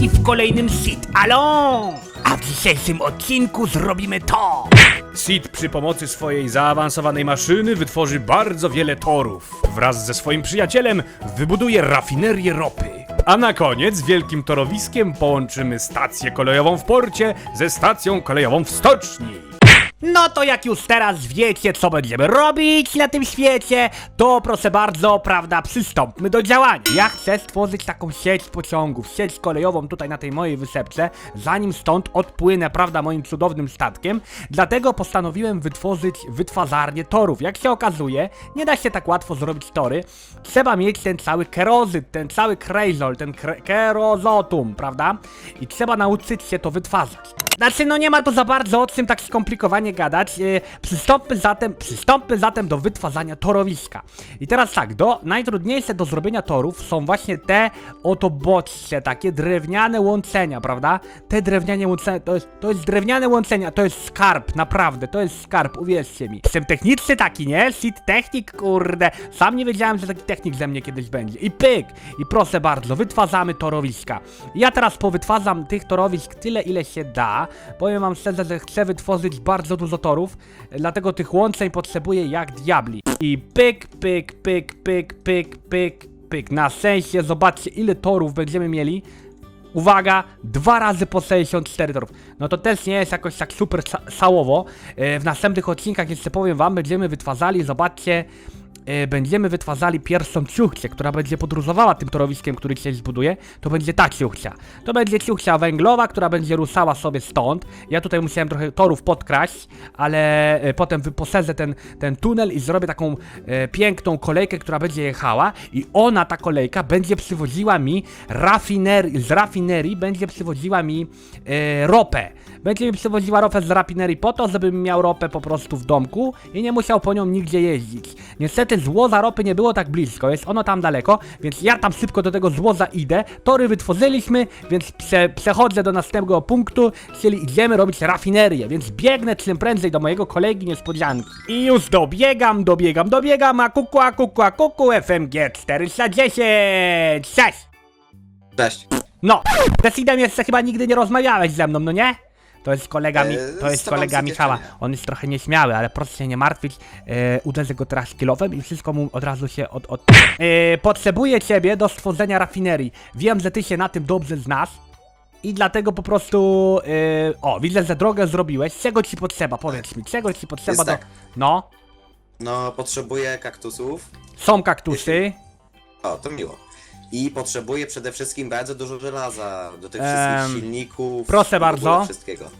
i w kolejnym Sit Alone. A w dzisiejszym odcinku zrobimy to. Sid przy pomocy swojej zaawansowanej maszyny wytworzy bardzo wiele torów. Wraz ze swoim przyjacielem wybuduje rafinerię ropy. A na koniec wielkim torowiskiem połączymy stację kolejową w porcie ze stacją kolejową w stoczni. No to jak już teraz wiecie, co będziemy robić na tym świecie, to proszę bardzo, prawda, przystąpmy do działania. Ja chcę stworzyć taką sieć pociągów, sieć kolejową tutaj na tej mojej wysepce, zanim stąd odpłynę, prawda, moim cudownym statkiem. Dlatego postanowiłem wytworzyć wytwarzarnię torów. Jak się okazuje, nie da się tak łatwo zrobić tory. Trzeba mieć ten cały kerozyt, ten cały krejzol, ten kerozotum, prawda? I trzeba nauczyć się to wytwarzać. Znaczy, no nie ma tu za bardzo o czym tak skomplikowanie gadać. E, przystąpmy zatem, przystąpmy zatem do wytwarzania torowiska. I teraz tak, do, najtrudniejsze do zrobienia torów są właśnie te oto bodźce, takie drewniane łączenia, prawda? Te drewniane łączenia, to jest, to jest drewniane łączenia, to jest skarb, naprawdę, to jest skarb, uwierzcie mi. Jestem techniczny taki, nie? Seed technik, kurde. Sam nie wiedziałem, że taki technik ze mnie kiedyś będzie. I pyk! I proszę bardzo, wytwarzamy torowiska. Ja teraz powytwarzam tych torowisk tyle, ile się da. Powiem wam szczerze, że chcę wytworzyć bardzo dużo torów, dlatego tych łączeń potrzebuję jak diabli. I pyk, pyk, pyk, pyk, pyk, pyk, pyk. Na sensie, zobaczcie ile torów będziemy mieli. Uwaga, dwa razy po 64 torów. No to też nie jest jakoś tak super sa sałowo. E, w następnych odcinkach jeszcze powiem wam, będziemy wytwarzali, zobaczcie, będziemy wytwarzali pierwszą ciuchcię, która będzie podróżowała tym torowiskiem, który dzisiaj zbuduje. To będzie ta ciuchcia. To będzie ciuchcia węglowa, która będzie ruszała sobie stąd. Ja tutaj musiałem trochę torów podkraść, ale e, potem wyposażę ten, ten tunel i zrobię taką e, piękną kolejkę, która będzie jechała i ona, ta kolejka, będzie przywoziła mi rafinerii, z rafinerii będzie przywoziła mi e, ropę. Będzie mi przywoziła ropę z rafinerii po to, żebym miał ropę po prostu w domku i nie musiał po nią nigdzie jeździć. Niestety złoza ropy nie było tak blisko, jest ono tam daleko, więc ja tam szybko do tego złoza idę. Tory wytworzyliśmy, więc prze, przechodzę do następnego punktu, czyli idziemy robić rafinerię, więc biegnę czym prędzej do mojego kolegi niespodzianki. I już dobiegam, dobiegam, dobiegam, a kuku, a kuku, a kuku, FMG 410, cześć! Cześć. No, Decidem jeszcze chyba nigdy nie rozmawiałeś ze mną, no nie? To jest kolega, mi, Eee, to jest kolega Michała. On jest trochę nieśmiały, ale proszę się nie martwić. E, uderzę go teraz kilofem i wszystko mu od razu się od... od... E, potrzebuję ciebie do stworzenia rafinerii. Wiem, że ty się na tym dobrze znasz. I dlatego po prostu... E, o, widzę, że drogę zrobiłeś. Czego ci potrzeba? Powiedz mi, czego ci potrzeba Jest do... tak. No, No, potrzebuję kaktusów. są kaktusy. O, to miło. I potrzebuję przede wszystkim bardzo dużo żelaza do tych Em, wszystkich silników. proszę i w ogóle bardzo. Wszystkiego.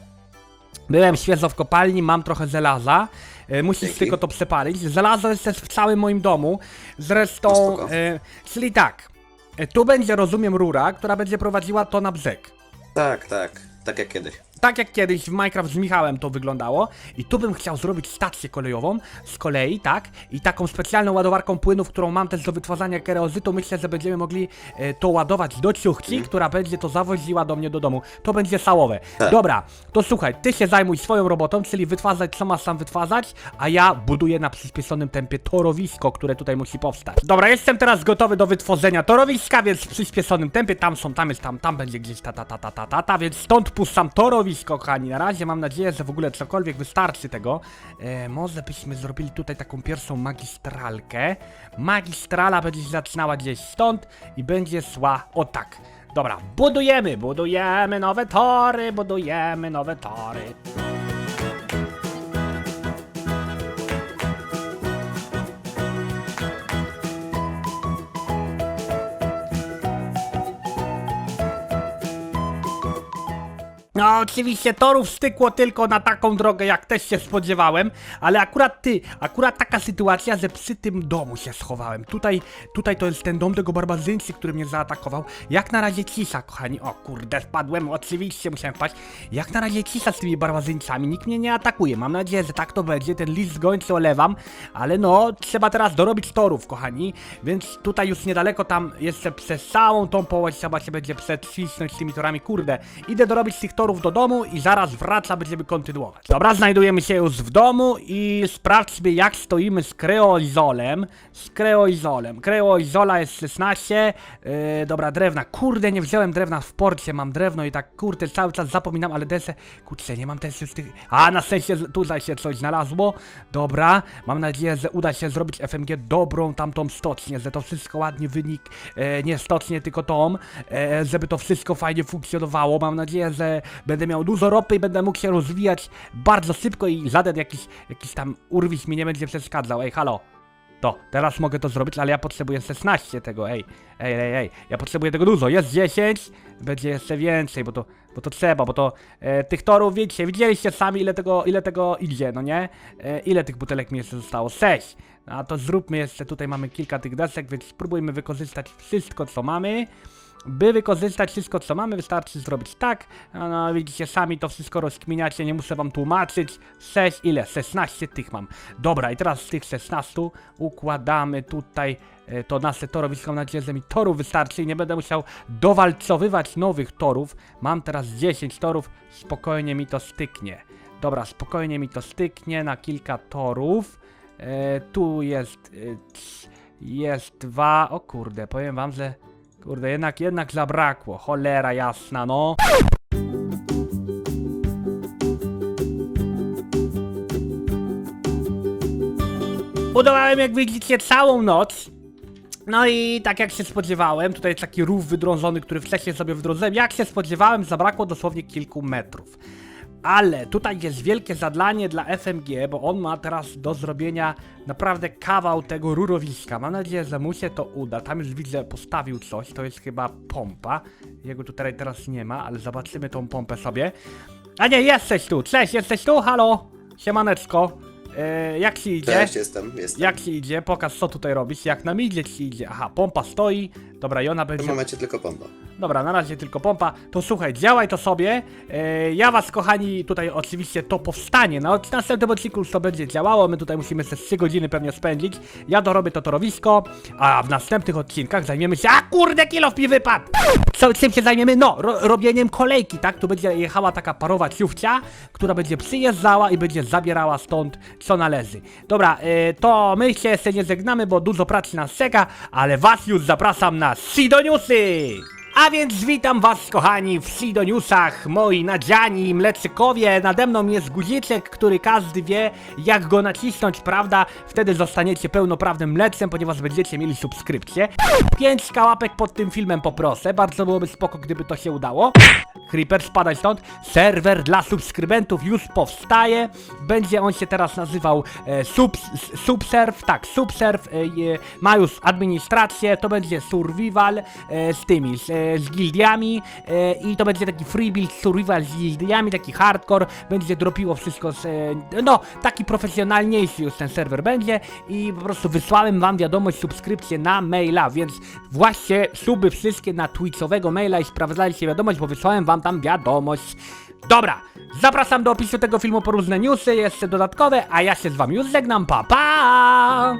Byłem świeżo w kopalni, mam trochę żelaza. E, musisz Dzięki. tylko to przepalić. Żelazo jest też w całym moim domu. Zresztą, No spoko. e, czyli tak. E, tu będzie, rozumiem, rura, która będzie prowadziła to na brzeg. Tak, tak. Tak jak kiedyś. Tak jak kiedyś w Minecraft z Michałem to wyglądało. I tu bym chciał zrobić stację kolejową z kolei, tak? I taką specjalną ładowarką płynów, którą mam też do wytwarzania kerozytu. Myślę, że będziemy mogli e, to ładować do ciuchci, która będzie to zawoziła do mnie do domu. To będzie sałowe. Tak. Dobra, to słuchaj, ty się zajmuj swoją robotą, czyli wytwarzać co masz sam wytwarzać, a ja buduję na przyspieszonym tempie torowisko, które tutaj musi powstać. Dobra, jestem teraz gotowy do wytworzenia torowiska, więc w przyspieszonym tempie, tam są, tam jest, tam, tam będzie gdzieś ta, ta, ta, ta, ta, ta, ta więc stąd puszczam torowisko, kochani. Na razie mam nadzieję, że w ogóle cokolwiek wystarczy tego. E, może byśmy zrobili tutaj taką pierwszą magistralkę. Magistrala będzie się zaczynała gdzieś stąd i będzie szła o tak. Dobra, budujemy, budujemy nowe tory, budujemy nowe tory. No, oczywiście torów stykło tylko na taką drogę, jak też się spodziewałem, ale akurat ty, akurat taka sytuacja, że przy tym domu się schowałem. Tutaj, tutaj to jest ten dom tego barbarzyńcy, który mnie zaatakował. Jak na razie cisza, kochani. O kurde, spadłem, oczywiście musiałem wpaść. Jak na razie cisza z tymi barbarzyńcami, nikt mnie nie atakuje. Mam nadzieję, że tak to będzie, ten list z gońcy olewam, ale no, trzeba teraz dorobić torów, kochani, więc tutaj już niedaleko tam jeszcze przez całą tą połać trzeba się będzie przecisnąć z tymi torami, kurde. Idę dorobić tych torów do domu i zaraz wraca, będziemy kontynuować. Dobra, znajdujemy się już w domu i sprawdźmy jak stoimy z kreoizolem. Z kreoizolem. Kreoizola jest 16. Yy, dobra, drewna. Kurde, nie wziąłem drewna w porcie, mam drewno i tak kurde cały czas zapominam, ale desę. Kurczę, nie mam desy z tych. A na z- tutaj się coś znalazło. Dobra, mam nadzieję, że uda się zrobić FMG dobrą tamtą stocznię, że to wszystko ładnie wynik, e, nie stocznię, tylko tą, e, żeby to wszystko fajnie funkcjonowało. Mam nadzieję, że będę miał dużo ropy i będę mógł się rozwijać bardzo szybko i żaden jakiś, jakiś tam urwis mi nie będzie przeszkadzał. Ej, halo. To, teraz mogę to zrobić, ale ja potrzebuję 16 tego, ej, ej, ej, ej, ja potrzebuję tego dużo, jest 10, będzie jeszcze więcej, bo to, bo to trzeba, bo to e, tych torów, wiecie, widzieliście sami ile tego, ile tego idzie, no nie? E, ile tych butelek mi jeszcze zostało? 6, a to zróbmy jeszcze, tutaj mamy kilka tych desek, więc spróbujmy wykorzystać wszystko, co mamy. By wykorzystać wszystko, co mamy, wystarczy zrobić tak. No, widzicie, sami to wszystko rozkminiacie, nie muszę wam tłumaczyć. 6, ile? 16 tych mam. Dobra, i teraz z tych 16 układamy tutaj e, to nasze torowisko. Mam nadzieję, że mi torów wystarczy i nie będę musiał dowalcowywać nowych torów. Mam teraz 10 torów, spokojnie mi to styknie. Dobra, spokojnie mi to styknie na kilka torów. E, tu jest... E, jest dwa... O kurde, powiem wam, że... Kurde, jednak, jednak zabrakło. Cholera jasna, no. Budowałem, jak widzicie, całą noc. No i tak jak się spodziewałem, tutaj jest taki rów wydrążony, który wcześniej sobie wdrożyłem. Jak się spodziewałem, zabrakło dosłownie kilku metrów. Ale tutaj jest wielkie zadanie dla FMG, bo on ma teraz do zrobienia naprawdę kawał tego rurowiska. Mam nadzieję, że mu się to uda. Tam już widzę, postawił coś, to jest chyba pompa. Jego tutaj teraz nie ma, ale zobaczymy tą pompę sobie. A nie, jesteś tu, cześć, jesteś tu, halo, siemaneczko. E, jak ci idzie? Cześć, jestem, jestem. Jak ci idzie? Pokaż co tutaj robisz. Jak nam idzie ci idzie. Aha, pompa stoi. Dobra, i ona W będzie. tym momencie tylko pompa. Dobra, na razie tylko pompa. To słuchaj, działaj to sobie. E, ja was, kochani, tutaj oczywiście to powstanie. Na od- następnym odcinku już to będzie działało. My tutaj musimy te 3 godziny pewnie spędzić. Ja dorobię to torowisko, a w następnych odcinkach zajmiemy się. A kurde, kilo mi wypadł! Co, czym się zajmiemy? No, ro robieniem kolejki, tak? Tu będzie jechała taka parowa ciufcia, która będzie przyjeżdżała i będzie zabierała stąd co należy. Dobra, e, to my się jeszcze nie żegnamy, bo dużo pracy nas czeka, ale was już zapraszam na Sidoniusy! A więc witam was kochani w Sido Newsach, moi nadziani mleczykowie. Nade mną jest guziczek, który każdy wie jak go nacisnąć, prawda? Wtedy zostaniecie pełnoprawnym mleczem, ponieważ będziecie mieli subskrypcję. Pięć łapek pod tym filmem poproszę, bardzo byłoby spoko gdyby to się udało. Creeper, spadaj stąd. Serwer dla subskrybentów już powstaje. Będzie on się teraz nazywał e, sub, s- Subserv. Tak, Subserv e, e, ma już administrację. To będzie survival e, z tymi, z, e, z gildiami. E, I to będzie taki free build survival z gildiami, taki hardcore. Będzie dropiło wszystko z. E, no, taki profesjonalniejszy już ten serwer będzie. I po prostu wysłałem wam wiadomość, subskrypcję na maila, więc właśnie suby wszystkie na twitchowego maila i sprawdzajcie wiadomość, bo wysłałem wam tam wiadomość. Dobra, zapraszam do opisu tego filmu po różne newsy, jeszcze dodatkowe, a ja się z wami już żegnam, pa pa!